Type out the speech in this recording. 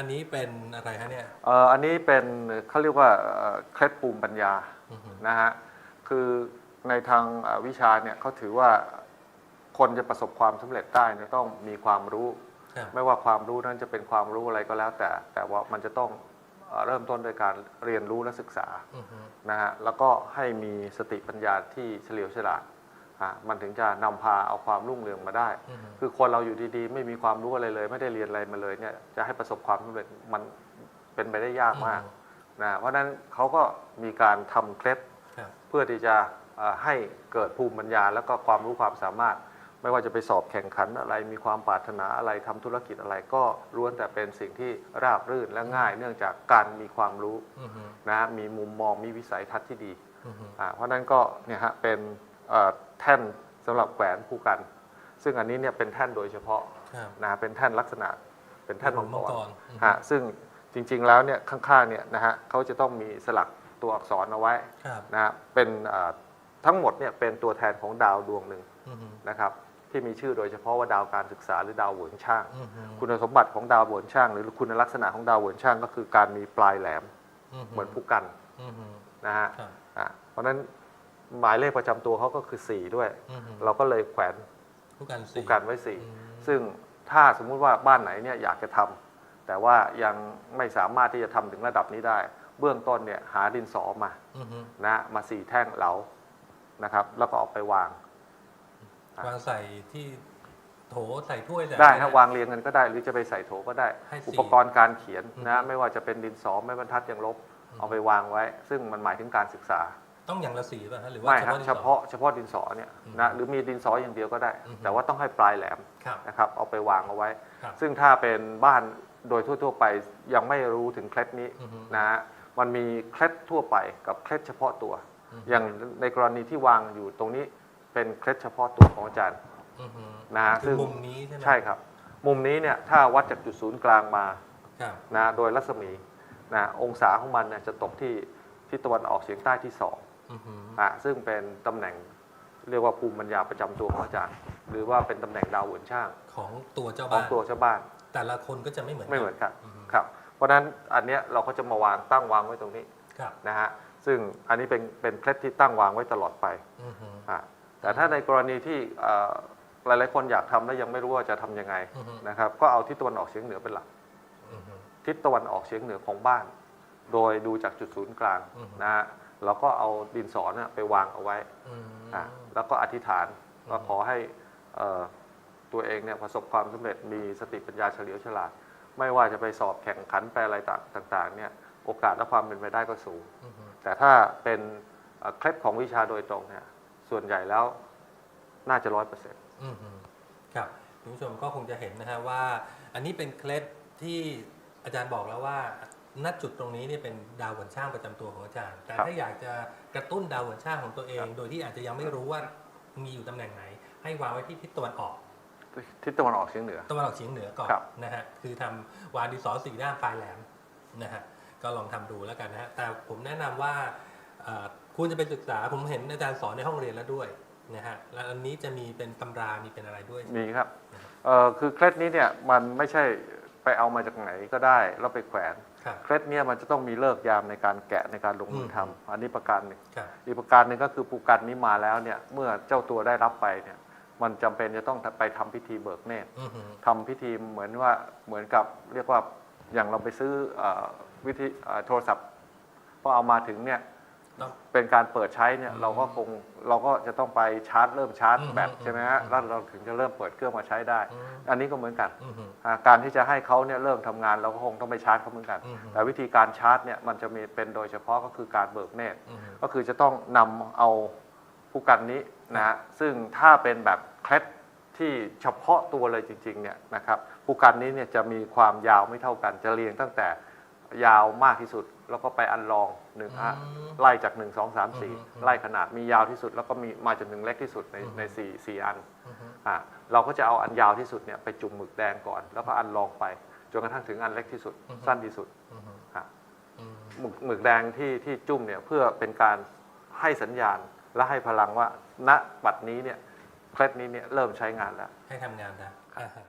อันนี้เป็นอะไรฮะเนี่ย เอ่ออันนี้เป็นเขาเรียกว่าเอ่อเคล็ดภูมิปัญญาอือฮึ นะฮะคือในทางเอ่อวิชาเนี่ยเขาถือว่าคนจะประสบความสำเร็จได้เนี่ยต้องมีความรู้ ครับไม่ว่าความรู้นั้นจะเป็นความรู้อะไรก็แล้วแต่ แต่ว่ามันจะต้องเอ่อเริ่มต้นโดยการเรียนรู้และศึกษา อือฮึนะฮะแล้วก็ให้มีสติปัญญาที่เฉลียวฉลาดอะ มันถึงจะนำพาเอาความรุ่งเรืองมาได้อือฮึคือคนเราอยู่ดีๆ ไม่มีความรู้อะไรเลย ไม่ได้เรียนอะไรมาเลยเนี่ยจะให้ประสบความสำเร็จมันเป็นไปได้ยากมากนะเพราะฉะนั้นเขาก็มีการทำเคล็ดครับเพื่อที่จะเอ่อให้เกิดภูมิปัญญาแล้วก็ความรู้ความสามารถ ไม่ว่าจะไปสอบแข่งขันอะไรมีความปรารถนาอะไรทำธุรกิจอะไรก็ล้วนแต่เป็นสิ่งที่ราบรื่นและง่าย เนื่องจากการมีความรู้อือฮึนะฮะมีมุมมองมีวิสัยทัศน์ที่ดีอือฮึอ่าเพราะฉะนั้นก็เนี่ยฮะเป็นเอ่อ แท่นสำหรับแขวนคู่กัน ซึ่งอันนี้เนี่ยเป็นแท่นโดยเฉพาะครับนะฮะเป็นแท่นลักษณะเป็นแท่นมังกมังรกรอือฮึฮะซึ่งจริงๆแล้วเนี่ยข้างๆเนี่ยนะฮะเขาจะต้องมีสลักตัวอักษรเอาไว้ครับนะฮะเป็นเอ่อทั้งหมดเนี่ยเป็นตัวแทนของดาวดวงหนึ่งอือฮึนะครับที่มีชื่อโดยเฉพาะว่าดาวการศึกษาหรือดาวเหวินช่างอือฮึคุณสมบัติของดาวเหวินช่าง หรือคุณลักษณะของดาวเหวินช่างก็คือการมีปลายแหลมฮึเหมือนผู้กันอือฮึนะฮะครับอะเพราะฉะนั้น หมายเลขประจำตัวเขาก็คือ 4 ด้วย อือฮึเราก็เลยแขวนผู้กันสี่ ผู้กันไว้ อืม 4 ซึ่งถ้าสมมุติว่าบ้านไหนเนี่ยอยากจะทำแต่ว่ายังไม่สามารถที่จะทำถึงระดับนี้ได้ เบื้องต้นเนี่ยหาดินสอมา อือฮึนะมาสี่แท่งเหลานะครับ แล้วก็เอาไปวาง วางใส่ที่โถใส่ถ้วยใส่ได้อะรฮะนะวางเรียงกันก็ได้ หรือจะไปใส่โถก็ได้ ให้สี่อุปกรณ์การเขียนอืนะมไม่ว่าจะเป็นดินสอไม้บรรทัดยังลบอืมเอาไปวางไว้ ซึ่งมันหมายถึงการศึกษา ต้องอย่างละสีป่ะฮะหรือว่าไม่ฮะที่เฉสองพาะเฉพาะดินสอเนี่ยอืมนะหรือมีดินสออย่างเดียวก็ได้อืมแต่ว่าต้องให้ปลายแหลมครับนะครับเอาไปวางเอาไว้ครับซึ่งถ้าเป็นบ้านโดยทั่ว ๆ ไปยังไม่รู้ถึงเคล็ดนี้อือฮึนะฮะมันมีเคล็ดทั่วไปกับเคล็ดเฉพาะตัวอือฮึอย่างในกรณีที่วางอยู่ตรงนี้เป็นเคล็ดเฉพาะตัวของอาจารย์อือฮึนะฮะคืซึ่องมุมนี้ใช่ไหมใช่ครับ มุมนี้เนี่ยถ้าวัดจากจุดศูนย์กลางมาครับนะโดยรัศมีนะองศาของมันเนี่ยจะตกที่ทิศตะวันออกเฉียงใต้ที่สอง อือฮึอะซึ่งเป็นตำแหน่งเรียกว่าภูมิปัญญาประจำตัวของอาจารย์ หรือว่าเป็นตำแหน่งดาวเหวนช่าง ของตัวเจ้าของบ้านตัวชาวบ้าน แต่ละคนก็จะไม่เหมือนไม่เหมือนกันอือฮึครับ เพราะฉะนั้นอันเนี้ยเราก็จะมาวางตั้งวางไว้ตรงนี้ครับนะฮะซึ่งอันนี้เป็นเป็นเคล็ดที่ตั้งวางไว้ตลอดไปอือฮึอะแต่ถ้าในกรณีที่เอ่อหลายๆคนอยากทำแล้วยังไม่รู้ว่าจะทำยังไงอือฮึนะครับ ก็เอาทิศตะวันออกเฉียงเหนือเป็นหลักอือฮึทิศตะวันออกเฉียงเหนือของบ้าน โดยดูจากจุดศูนย์กลางอือฮึนะฮะ เราก็เอาดินสอเนยไปวางเอาไว้อืมอะแล้วก็อธิษฐานว่าขอให้เอ่อตัวเองเนี่ยประสบความสำเร็จมีสติปัญญาเฉลียวฉลาด ไม่ว่าจะไปสอบแข่งขันไปอะไรต่างๆเนี่ยโอกาสและความเป็นไปได้ก็สูงอือฮึแต่ถ้าเป็นเอ่อเคล็ดของวิชาโดยตรงเนี่ยส่วนใหญ่แล้วน่าจะร้อยเปอร์เซ็นต์อือฮึครับคุณผู้ชมก็คงจะเห็นนะฮะว่า อันนี้เป็นเคล็ดที่อาจารย์บอกแล้วว่า ณจุดตรงนี้เนี่ยเป็นดาวหวนช่างประจำตัวของอาจารย์ แต่ถ้าอยากจะกระตุ้นดาวหวนช่างของตัวเอง โดยที่อาจจะยังไม่รู้ว่ามีอยู่ตำแหน่งไหน ให้วางไว้ที่ทิศตะวันออก ทิศตะวันออกเฉียงเหนือ ตะวันออกเฉียงเหนือก่อนครับนะฮะคือทำวางดินสอสีด้านปลายแหลมนะฮะก็ลองทำดูแล้วกันนะฮะแต่ผมแนะนำว่าเอ่อควรจะไปศึกษาผมเห็นอาจารย์สอนในห้องเรียนแล้วด้วยนะฮะแล้วอันนี้จะมีเป็นตำรามีเป็นอะไรด้วย มีครับเอ่อคือเคล็ดนี้เนี่ยมันไม่ใช่ ไปเอามาจากไหนก็ได้ แล้วไปแขวนครับ เคล็ดเนี่ยมันจะต้องมีเลิกษ์ยามในการแกะในการลงมือม ทำอันนี้ประการหนึ่ง ครับ อีกประการหนึ่งก็คือปูกันนี้มาแล้วเนี่ยเมื่อเจ้าตัวได้รับไปเนี่ยมันจำเป็นจะต้องไปทำพิธีเบิกเนตรอือฮึทำพิธีเหมือนว่าเหมือนกับเรียกว่าอย่างเราไปซื้อเออวิธีเอ่อโทรศัพท์พอเอามาถึงเนี่ย ต้องเป็นการเปิดใช้เนี่ยอืมเราก็คงเราก็จะต้องไปชาร์จเริ่มชาร์จอืมแบตอืมใช่ไหมฮะอืมแล้วเราถึงจะเริ่มเปิดเครื่องมาใช้ได้ อืม อันนี้ก็เหมือนกันอือฮึ อ่าการที่จะให้เขาเนี่ยเริ่มทำงานเราก็คงต้องไปชาร์จเขาเหมือนกัน อือฮึแต่วิธีการชาร์จเนี่ยมันจะมีเป็นโดยเฉพาะก็คือการเบิกเนตรอือฮึก็คือจะต้องนำเอาผู้กันนี้นะฮะซึ่งถ้าเป็นแบบเคล็ดที่เฉพาะตัวเลยจริงๆเนี่ยนะครับผู้กันนี้เนี่ยจะมีความยาวไม่เท่ากันจะเรียงตั้งแต่ ยาวมากที่สุด แล้วก็ไปอันรองหนึ่งฮะอืมไล่จาก 1 2 3อือฮึ4ไล่ขนาดมียาวที่สุด แล้วก็มีมาจนถึงเล็กที่สุดในอือฮึในสี่สี่อันอือฮึอะเราก็จะเอาอันยาวที่สุดเนี่ยไปจุ่มหมึกแดงก่อน แล้วก็อันรองไปจนกระทั่งถึงอันเล็กที่สุด สั้นที่สุดอือฮึอะอืมหมึกหมึกแดงที่ที่จุ่มเนี่ยเพื่อเป็นการให้สัญญาณและให้พลังว่าณบัดนี้เนี่ยเคล็ดนี้เนี่ยเริ่มใช้งานแล้ว ให้ทำงานได้อ่าฮะ